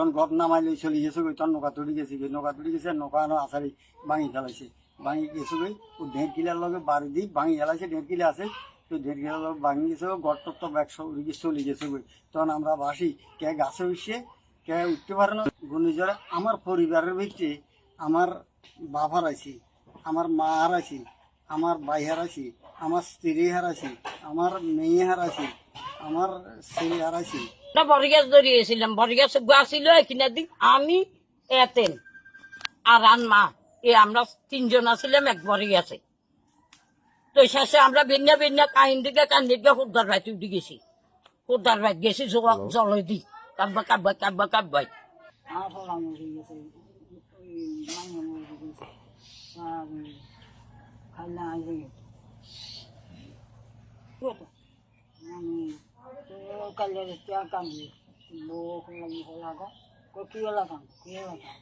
তখন গপ নামাইলে চলে গেছে গই তখন নৌকা তুলি গেছে নৌকা তুলি গেছে, নৌকা আনো আসারি ভাঙি ফেলাইছে ভাঙি গেছে গই ও ঢের কিলার লগে বাড়ি দিই ভাঙি ফেলাইছে ঢের কিলা আছে তো ঢের কিলার লগে ভাঙি গেছে গড় টপ টপ একশো উড়ে চলে গেছে গই তখন আমরা বাসি, কে গাছে উঠছে কে উঠতে পারে না। ঘূর্ণিঝড়ে আমার পরিবারের ভিতরে আমার বাবার আছে আমার মা হারাইছি আমার ভাই হারাইছি আমার স্ত্রী হার হারাইছি আমার মেয়ে হার হারাইছি আমার ছেলে হারাইছি না বরগাছ ধরিয়েছিলাম বরগাছ গাছিল এখানে দিক আমি এতেন আর আন মা। এ আমরা তিনজন আছিলাম এক বরগাছে তো শেষে আমরা ভিন্ন ভিন্ন কাহিন দিকে কান্দি দিকে খুদ্দার ভাই উঠে গেছি খুদ্দার ভাই গেছি জল দি কাব্বা কাব্বা কাব্বা কাব্বাই। আমার ফলা মরে গেছে ওই মাইনা মরে গেছে আর খাইলা আইসে গেছে আমি তো কালের টিয়া কান্দি বউ লাগি হলাগা কি হলাগাম কি হলাগাম